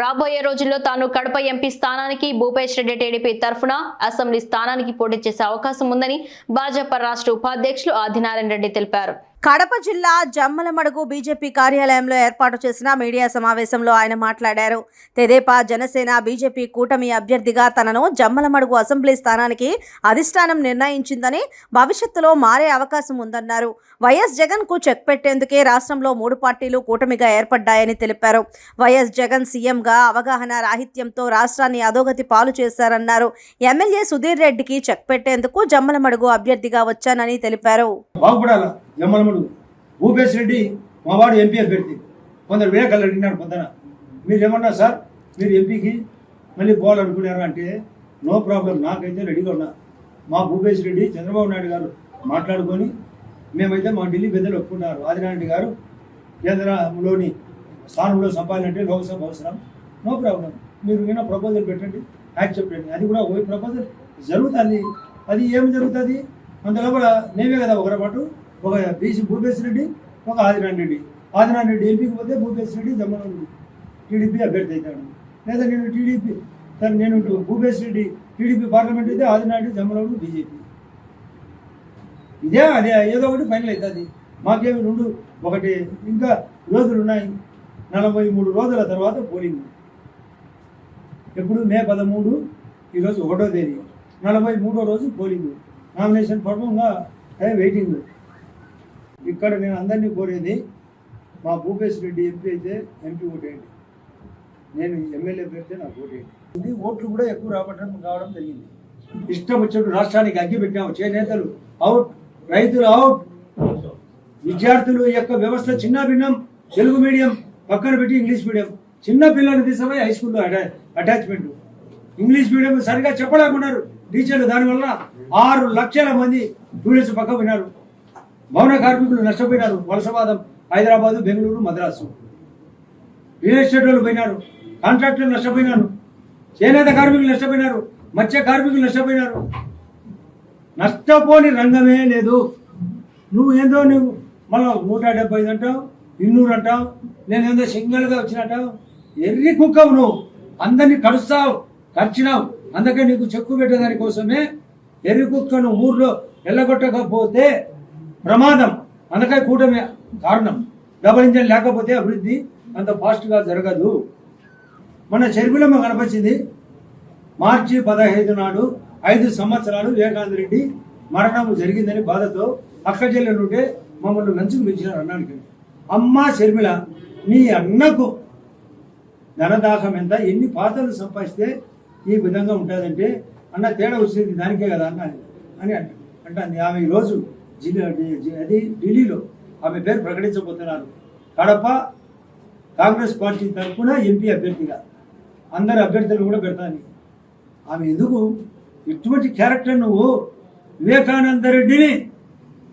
రాబోయే రోజుల్లో తాను కడప ఎంపీ స్థానానికి భూపేష్ రెడ్డి టీడీపీ తరఫున అసెంబ్లీ స్థానానికి పోటీ చేసే అవకాశం ఉందని భాజపా రాష్ట్ర ఉపాధ్యక్షులు ఆదినారాయణ రెడ్డి తెలిపారు. కడప జిల్లా జమ్మలమడుగు బీజేపీ కార్యాలయంలో ఏర్పాటు చేసిన మీడియా సమావేశంలో ఆయన మాట్లాడారు. తెదేపా జనసేన బీజేపీ కూటమి అభ్యర్థిగా తనను జమ్మలమడుగు అసెంబ్లీ స్థానానికి అధిష్టానం నిర్ణయించిందని భవిష్యత్తులో మారే అవకాశం ఉందన్నారు. వైఎస్ జగన్కు చెక్ పెట్టేందుకే రాష్ట్రంలో మూడు పార్టీలు కూటమిగా ఏర్పడ్డాయని తెలిపారు. వైఎస్ జగన్ సీఎంగా అవగాహన రాహిత్యంతో రాష్ట్రాన్ని అధోగతి పాలు చేశారన్నారు. ఎమ్మెల్యే సుధీర్ రెడ్డికి చెక్ పెట్టేందుకు జమ్మలమడుగు అభ్యర్థిగా వచ్చానని తెలిపారు. బాగుపడాల భూపేశ్ రెడ్డి మా వాడు ఎంపీ అభ్యర్థి కొందరు వివేకాలు అడిగినాడు పొద్దున మీరు ఏమన్నా సార్? మీరు ఎంపీకి మళ్ళీ పోవాలనుకున్నారు అంటే నో ప్రాబ్లం నాకైతే రెడీగా ఉన్నా. మా భూపేశ్ రెడ్డి చంద్రబాబు నాయుడు గారు మాట్లాడుకొని మేమైతే మా ఢిల్లీ పెద్దలు ఒప్పుకున్నారు. ఆదినారాయణ గారు కేంద్రంలోని స్థానంలో సంపాదనంటే లోక్సభ అవసరం. నో ప్రాబ్లం మీరు విన్న ప్రపోజల్ పెట్టండి యాక్సెప్ట్ చేయండి అది కూడా ఓ ప్రపోజల్ జరుగుతుంది. అది ఏం జరుగుతుంది? అంతలోపల కూడా మేమే కదా ఒకరి పాటు ఒక బీసీ భూపేశ్ రెడ్డి ఒక ఆదినారాయణ రెడ్డి. ఆదినారాయణ రెడ్డి ఎంపీకి పోతే భూపేశ్ రెడ్డి జమ్మన్ టీడీపీ అభ్యర్థి అవుతాడు. లేదా నేను టీడీపీ సార్ నేను భూపేశ్ రెడ్డి టీడీపీ పార్లమెంట్ అయితే ఆదినారాయణ జమ్మలవుడు బీజేపీ. ఇదే అదే ఏదో ఒకటి ఫైనల్ అవుతుంది. మాకేమి రెండు ఒకటి ఇంకా రోజులు ఉన్నాయి. నలభై మూడు రోజుల తర్వాత పోలింగ్. ఎప్పుడు? మే పదమూడు ఈరోజు ఒకటో తేదీ. నలభై మూడో రోజు పోలింగ్. నామినేషన్ పర్వంగా వెయిటింగ్ ఇక్కడ నేను అందరినీ కోరేది మా భూపేశ్ రెడ్డి ఎంపీ అయితే ఎంపీ ఓటేయండి. నేను ఎమ్మెల్యే పెడితే నాకు ఓటేయండి. ఓట్లు కూడా ఎక్కువ రావడం కావడం జరిగింది. ఇష్టం వచ్చినట్టు రాష్ట్రానికి అగ్గి పెట్టాము చేనేతలు అవుట్ రైతులు అవుట్ విద్యార్థులు యొక్క వ్యవస్థ చిన్న భిన్నం తెలుగు మీడియం పక్కన పెట్టి ఇంగ్లీష్ మీడియం. చిన్న పిల్లల్ని తీసుకుపోయి హై స్కూల్లో అటా- అటాచ్మెంట్ ఇంగ్లీష్ మీడియం సరిగా చెప్పలేకున్నారు టీచర్లు. దానివల్ల ఆరు లక్షల మంది స్టూడెంట్స్ పక్క పోయినారు. భవన కార్మికులు నష్టపోయినారు. వలసవాదం హైదరాబాదు బెంగళూరు మద్రాసు. రియల్ ఎస్టేట్ వాళ్ళు పోయినారు. కాంట్రాక్టర్లు నష్టపోయినారు. చేనేత కార్మికులు నష్టపోయినారు. మత్స్య కార్మికులు నష్టపోయినారు. నష్టపోని రంగమే లేదు. నువ్వు ఏందో నువ్వు? మళ్ళీ నూట డెబ్బై ఐదు అంటావు ఇన్నూరు అంటావు నేను ఏందో సింగిల్గా వచ్చినట్టావు ఎర్రి కుక్కవు నువ్వు. అందరినీ కడుస్తావు ఖర్చినావు అందుకే నీకు చెక్కు పెట్టేదాని కోసమే ఎర్రి కుక్కను ఊర్లో వెళ్ళగొట్టకపోతే ప్రమాదం. అందుకే కూటమి కారణం. డబల్ ఇంజన్ లేకపోతే అభివృద్ధి అంత ఫాస్ట్గా జరగదు. మన చెరువులమ్మ కనిపించింది మార్చి పదహైదు నాడు ఐదు సంవత్సరాలు వివేకానంద రెడ్డి మరణం జరిగిందని బాధతో అక్క చెల్లెలుంటే మమ్మల్ని లంచుకు పిలిచినారు అన్నానికి. అమ్మ షర్మిల నీ అన్నకు ధనదాహం ఎంత? ఎన్ని పాత్రలు సంపాదిస్తే ఈ విధంగా ఉంటుందంటే అన్న తేడా వచ్చింది దానికే కదా అన్న అని అంట అంటే ఆమె ఈరోజు అది ఢిల్లీలో ఆమె పేరు ప్రకటించబోతున్నారు. కడప కాంగ్రెస్ పార్టీ తరఫున ఎంపీ అభ్యర్థిగా. అందరి అభ్యర్థులు కూడా పెడతాను. ఆమె ఎందుకు? ఇటువంటి క్యారెక్టర్ నువ్వు వివేకానంద రెడ్డిని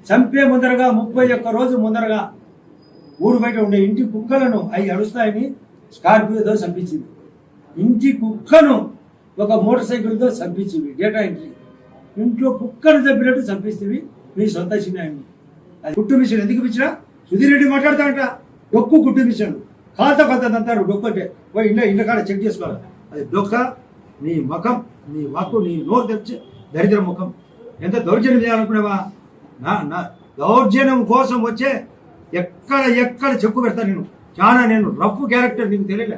చంపే ముందరగా ముప్పై ఒక్క రోజు ముందరగా ఊరు బయట ఉండే ఇంటి కుక్కలను అవి అడుస్తాయని స్కార్పియోతో చంపించింది. ఇంటి కుక్కను ఒక మోటార్ సైకిల్తో చంపించింది. Data entry. ఇంట్లో కుక్కను చంపినట్టు చంపిస్తుంది మీ సొంత చిన్న అది మిషన్ ఎందుకు పిచ్చినా సుధీర్ రెడ్డి మాట్లాడతాడంట. డొక్కు గుట్టు మిషన్. కాత పద్ధతి అంటాడు. డొక్కు అంటే పోయి ఇంట్లో ఇంట్లో కాడ చెక్ చేసుకోవాలి. అది డొక్క నీ ముఖం నీ వాక్కు నీ నోరు తెచ్చి దరిద్ర ముఖం. ఎంత దౌర్జన్యం చేయాలనుకునేవా నా నా దౌర్జన్యం కోసం వచ్చే ఎక్కడ ఎక్కడ చెక్కు పెడతా నేను? చాలా నేను రఫ్ క్యారెక్టర్ నీకు తెలియలే.